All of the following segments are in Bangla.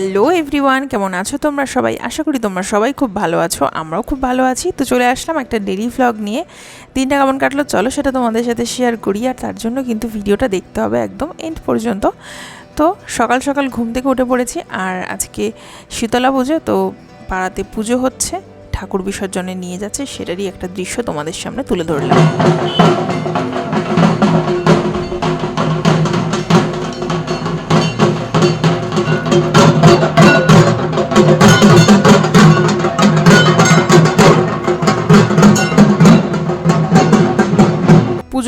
হ্যালো এভরিওয়ান, কেমন আছো তোমরা সবাই? আশা করি তোমরা সবাই খুব ভালো আছো, আমরাও খুব ভালো আছি। তো চলে আসলাম একটা ডেলি ভ্লগ নিয়ে। দিনটা কেমন কাটলো চলো সেটা তোমাদের সাথে শেয়ার করি, আর তার জন্য কিন্তু ভিডিওটা দেখতে হবে একদম এন্ড পর্যন্ত। তো সকাল সকাল ঘুম থেকে উঠে পড়েছি, আর আজকে শীতলা পুজো, তো পাড়াতে পুজো হচ্ছে। ঠাকুর বিসর্জনে নিয়ে যাচ্ছে, সেটারই একটা দৃশ্য তোমাদের সামনে তুলে ধরলাম।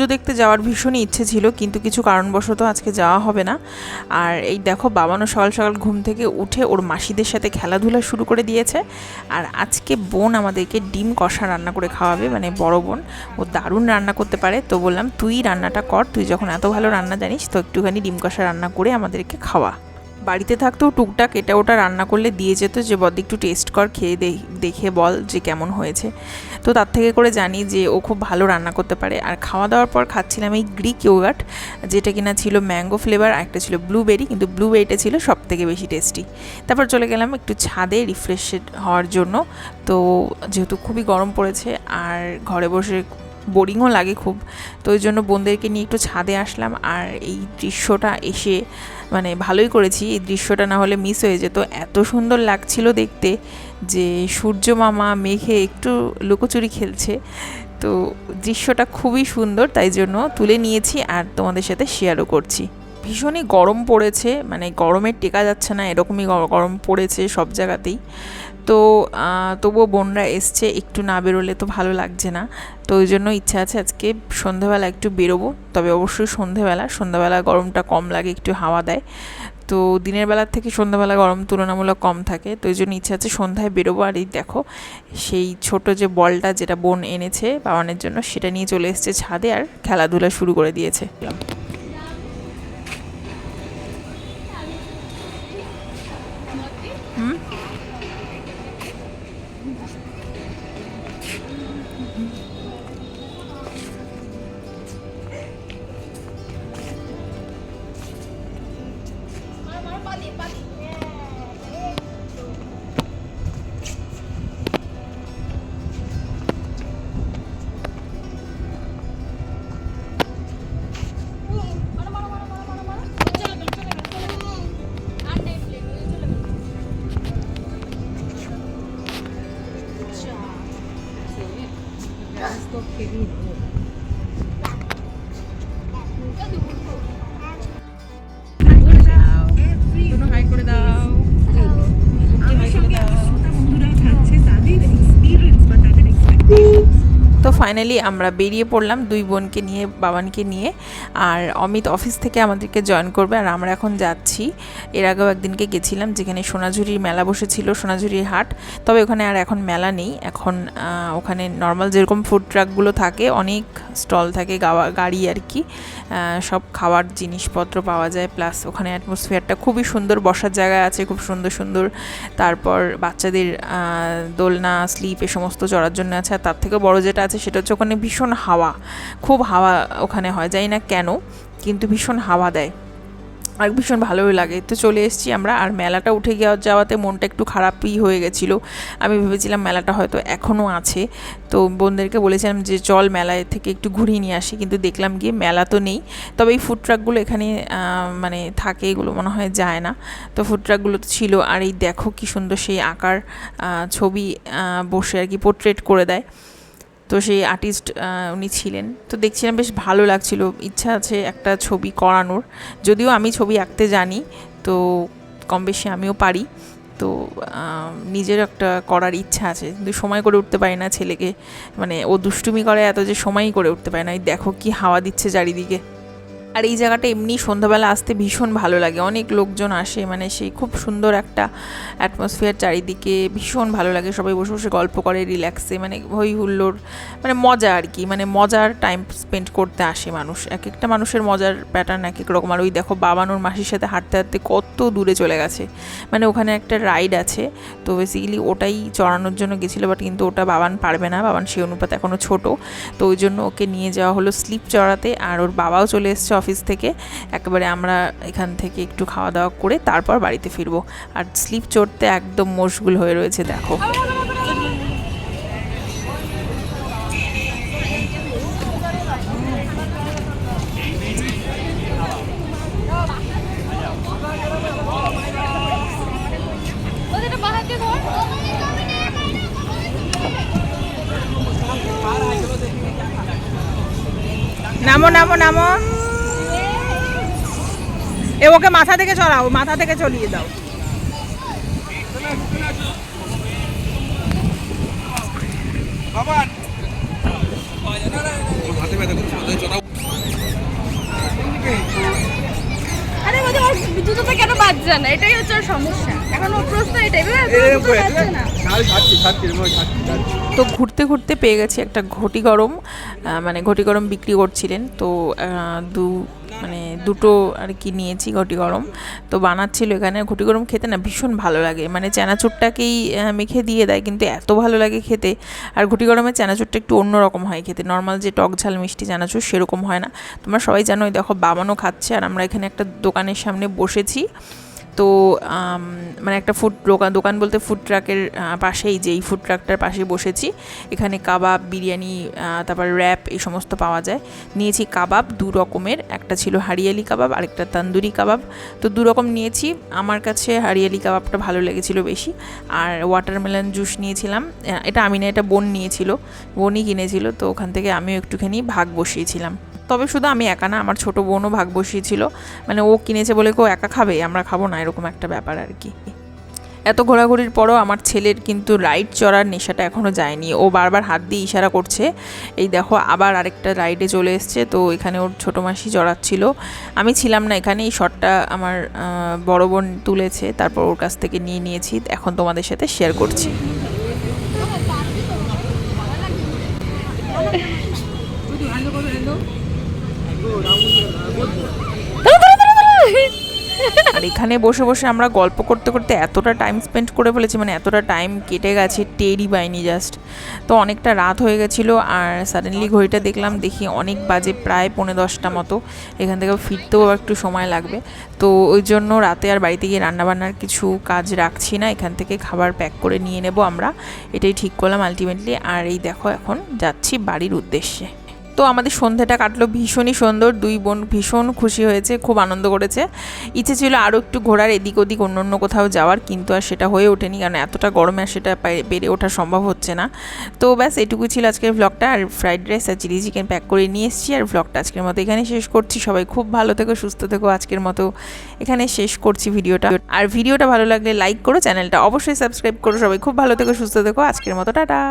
পুজো দেখতে যাওয়ার ভীষণই ইচ্ছে ছিল, কিন্তু কিছু কারণবশত আজকে যাওয়া হবে না। আর এই দেখো, বাবানো সকাল সকাল ঘুম থেকে উঠে ওর মাসিদের সাথে খেলাধুলা শুরু করে দিয়েছে। আর আজকে বোন আমাদেরকে ডিম কষা রান্না করে খাওয়াবে মানে বড় বোন। ও দারুণ রান্না করতে পারে। তো বললাম, তুই রান্নাটা কর, তুই যখন এত ভালো রান্না জানিস, তো একটুখানি ডিম কষা রান্না করে আমাদেরকে খাওয়া। বাড়িতে থাকতেও টুকটাক এটা ওটা রান্না করলে দিয়ে যেত যে বদ একটু টেস্ট কর, খেয়ে দেখে বল যে কেমন হয়েছে। তো তার থেকে করে জানি যে, ও খুব ভালো রান্না করতে পারে। আর খাওয়া দাওয়ার পর খাচ্ছিলাম এই গ্রিক ইয়োগার্ট, যেটা কিনা ছিল ম্যাঙ্গো ফ্লেভার একটা ছিল ব্লুবেরি, কিন্তু ব্লুবেরিটা ছিল সব থেকে বেশি টেস্টি। তারপর চলে গেলাম একটু ছাদে রিফ্রেশেড হওয়ার জন্য। তো যেহেতু খুবই গরম পড়েছে, আর ঘরে বসে বোরিংও লাগে খুব। তো ওই জন্য বোনদেরকে নিয়ে একটু ছাদে আসলাম আর এই দৃশ্যটা এসে মানে ভালোই করেছি। এই দৃশ্যটা না হলে মিস হয়ে যেত। এত সুন্দর লাগছিল দেখতে যে সূর্য মামা মেঘে একটু লুকোচুরি খেলছে। তো দৃশ্যটা খুবই সুন্দর, তাই জন্য তুলে নিয়েছি আর তোমাদের সাথে শেয়ারও করছি। ভীষণই গরম পড়েছে মানে গরমে টেকা যাচ্ছে না, এরকমই গরম পড়েছে সব জায়গাতেই। তো তবুও বোনরা এসছে, একটু না বেরোলে তো ভালো লাগছে না। তো ওই জন্য ইচ্ছা আছে আজকে সন্ধেবেলা একটু বেরোবো, তবে অবশ্যই সন্ধেবেলা সন্ধ্যাবেলা গরমটা কম লাগে, একটু হাওয়া দেয়। তো দিনের বেলার থেকে সন্ধ্যাবেলা গরম তুলনামূলক কম থাকে, তো ওই জন্য ইচ্ছা আছে সন্ধ্যায় বেরোবো। আর এই দেখো, সেই ছোট যে বলটা যেটা বোন এনেছে বাবানের জন্য, সেটা নিয়ে চলে এসছে ছাদে আর খেলাধুলা শুরু করে দিয়েছে। Gracias, querido. ফাইনালি আমরা বেরিয়ে পড়লাম দুই বোনকে নিয়ে, বাবানকে নিয়ে। আর অমিত অফিস থেকে আমাদেরকে জয়েন করবে। আর আমরা এখন যাচ্ছি। এর আগেও একদিনকে গেছিলাম যেখানে সোনাঝুরির মেলা বসেছিল, সোনাঝুরির হাট। তবে ওখানে আর এখন মেলা নেই। এখন ওখানে নর্মাল যেরকম ফুড ট্রাকগুলো থাকে, অনেক স্টল থাকে, গাওয়া, গাড়ি আর কি। সব খাওয়ার জিনিসপত্র পাওয়া যায়। প্লাস ওখানে অ্যাটমসফিয়ারটা খুবই সুন্দর, বসার জায়গা আছে, খুব সুন্দর সুন্দর। তারপর বাচ্চাদের দোলনা স্লিপ এ সমস্ত চড়ার জন্য আছে। আর তার থেকে বড় যেটা আছে, সেটা হচ্ছে ওখানে ভীষণ হাওয়া, খুব হাওয়া ওখানে হয়, জানি না কেন, কিন্তু ভীষণ হাওয়া দেয়। আর ভীষণ ভালোই লাগে। তো চলে এসেছি আমরা, আর মেলাটা উঠে গিয়ে যাওয়াতে মনটা একটু খারাপই হয়ে গেছিল। আমি ভেবেছিলাম মেলাটা হয়তো এখনও আছে। তো বোনদেরকে বলেছিলাম যে চল মেলায় থেকে একটু ঘুরিয়ে নিয়ে আসি, কিন্তু দেখলাম গিয়ে মেলা তো নেই। তবে এই ফুড ট্রাকগুলো এখানে মানে থাকে, এগুলো মনে হয় যায় না। তো ফুড ট্রাকগুলো তো ছিল, আর এই দেখো কী সুন্দর সেই আঁকার ছবি বসে আর কি পোর্ট্রেট করে দেয়। তো সেই আর্টিস্ট উনি ছিলেন। তো দেখছিলাম বেশ ভালো লাগছিল। ইচ্ছা আছে একটা ছবি করানোর। যদিও আমি ছবি আঁকতে জানি, তো কম বেশি আমিও পারি। তো নিজের একটা করার ইচ্ছা আছে। কিন্তু সময় করে উঠতে পারি না ছেলেকে। মানে ও দুষ্টুমি করে এত যে সময়ই করে উঠতে পারে না। এই দেখো কি হাওয়া দিচ্ছে চারিদিকে। আর এই জায়গাটা এমনি সন্ধ্যাবেলা আসতে ভীষণ ভালো লাগে। অনেক লোকজন আসে মানে সেই খুব সুন্দর একটা অ্যাটমসফিয়ার চারিদিকে ভীষণ ভালো লাগে। সবাই বসে বসে গল্প করে রিল্যাক্সে মানে হই হুল্লোর মানে মজা আর কি মানে মজার টাইম স্পেন্ড করতে আসে মানুষ। এক একটা মানুষের মজার প্যাটার্ন এক এক রকম। আর ওই দেখো বাবানোর মাসির সাথে হাঁটতে হাঁটতে কত দূরে চলে গেছে। মানে ওখানে একটা রাইড আছে, তো বেসিক্যালি ওটাই চড়ানোর জন্য গেছিল বাট কিন্তু ওটা বাবান পারবে না। বাবান সে অনুপাত এখনও ছোটো। তো ওই জন্য ওকে নিয়ে যাওয়া হলো স্লিপ চড়াতে। আর ওর বাবাও চলে এসছে অফিস থেকে, একেবারে আমরা এখান থেকে একটু খাওয়া দাওয়া করে তারপর বাড়িতে ফিরবো। আর স্লিপ চড়তে একদম মশগুল হয়ে রয়েছে, দেখো। নামো নামো নামো। এ, ওকে মাথা থেকে চড়াও, মাথা থেকে চলিয়ে দাও। আরে ওদের ওর কেন কেন বাজছে না? এটাই হচ্ছে সমস্যা। এখন ওর তো ঘুরতে ঘুরতে পেয়ে গেছি একটা ঘটি গরম মানে ঘটি গরম বিক্রি করছিলেন তো দু মানে দুটো আর কি নিয়েছি ঘটি গরম তো বানাচ্ছিল এখানে ঘটি গরম খেতে না ভীষণ ভালো লাগে মানে চানাচুরটাকেই মেখে দিয়ে দেয় কিন্তু এত ভালো লাগে খেতে আর ঘটি গরমের চানাচুরটা একটু অন্যরকম হয় খেতে নর্মাল যে টক ঝাল মিষ্টি চানাচুর সেরকম হয় না তোমরা সবাই জানো দেখো বাবানও খাচ্ছে আর আমরা এখানে একটা দোকানের সামনে বসেছি তো মানে একটা ফুড দোকান দোকান বলতে ফুড ট্রাকের পাশেই যেই ফুড ট্রাকটার পাশে বসেছি। এখানে কাবাব, বিরিয়ানি তারপর র্যাপ এই সমস্ত পাওয়া যায়। নিয়েছি কাবাব দু রকমের, একটা ছিল হারিয়ালি কাবাব, আরেকটা তান্দুরি কাবাব। তো দু রকম নিয়েছি। আমার কাছে হারিয়ালি কাবাবটা ভালো লেগেছিল বেশি। আর ওয়াটারমেলন জুস নিয়েছিলাম। এটা আমি না এটা বোন নিয়েছিল। বোনই কিনেছিল। তো ওখান থেকে আমিও একটুখানি ভাগ বসিয়েছিলাম। তবে শুধু আমি একা না আমার ছোট বোনও ভাগ বসিয়েছিল। মানে ও কিনেছে বলে কেউ একা খাবে আমরা খাব না এরকম একটা ব্যাপার আর কি। এত ঘোরাঘুরির পরও আমার ছেলের কিন্তু রাইড চড়ার নেশাটা এখনও যায়নি। ও বারবার হাত দিয়ে ইশারা করছে। এই দেখো আবার আরেকটা রাইডে চলে এসছে তো এখানে ওর ছোটো মাসি চড়াচ্ছিল। আমি ছিলাম না এখানে এই শটটা আমার বড় বোন তুলেছে তারপর ওর কাছ থেকে নিয়ে নিয়েছি এখন তোমাদের সাথে শেয়ার করছি। আর এখানে বসে বসে আমরা গল্প করতে করতে এতটা টাইম স্পেন্ড করে ফেলেছি মানে এতটা টাইম কেটে গেছে, টেরই পাইনি জাস্ট তো অনেকটা রাত হয়ে গেছিল আর সাডেনলি ঘড়িটা দেখলাম, দেখি অনেক বাজে প্রায় পৌনে দশটা মতো। এখান থেকে ফিরতেও একটু সময় লাগবে। তো ওই জন্য রাতে আর বাড়িতে গিয়ে রান্নাবান্নার কিছু কাজ রাখছি না, এখান থেকে খাবার প্যাক করে নিয়ে নেব আমরা। এটাই ঠিক করলাম আলটিমেটলি আর এই দেখো এখন যাচ্ছি বাড়ির উদ্দেশ্যে। তো আমাদের সন্ধ্যাটা কাটলো ভীষণই সুন্দর। দুই বোন ভীষণ খুশি হয়েছে, খুব আনন্দ করেছে। ইচ্ছে ছিল আরও একটু ঘোরার, এদিক ওদিক অন্য অন্য কোথাও যাওয়ার, কিন্তু আর সেটা হয়ে ওঠেনি, কারণ এতটা গরমে আর সেটা পেরে ওঠা সম্ভব হচ্ছে না। তো ব্যাস এটুকুই ছিল আজকের ভ্লগটা আর ফ্রাইড রাইস আর চিলি চিকেন প্যাক করে নিয়ে এসেছি, আর ভ্লগটা আজকের মতো এখানে শেষ করছি। সবাই খুব ভালো থেকো, সুস্থ থেকো, আজকের মতো এখানে শেষ করছি ভিডিওটা। আর ভিডিওটা ভালো লাগলে লাইক করো, চ্যানেলটা অবশ্যই সাবস্ক্রাইব করো সবাই। খুব ভালো থেকো, সুস্থ থেকো, আজকের মতো, টাটা!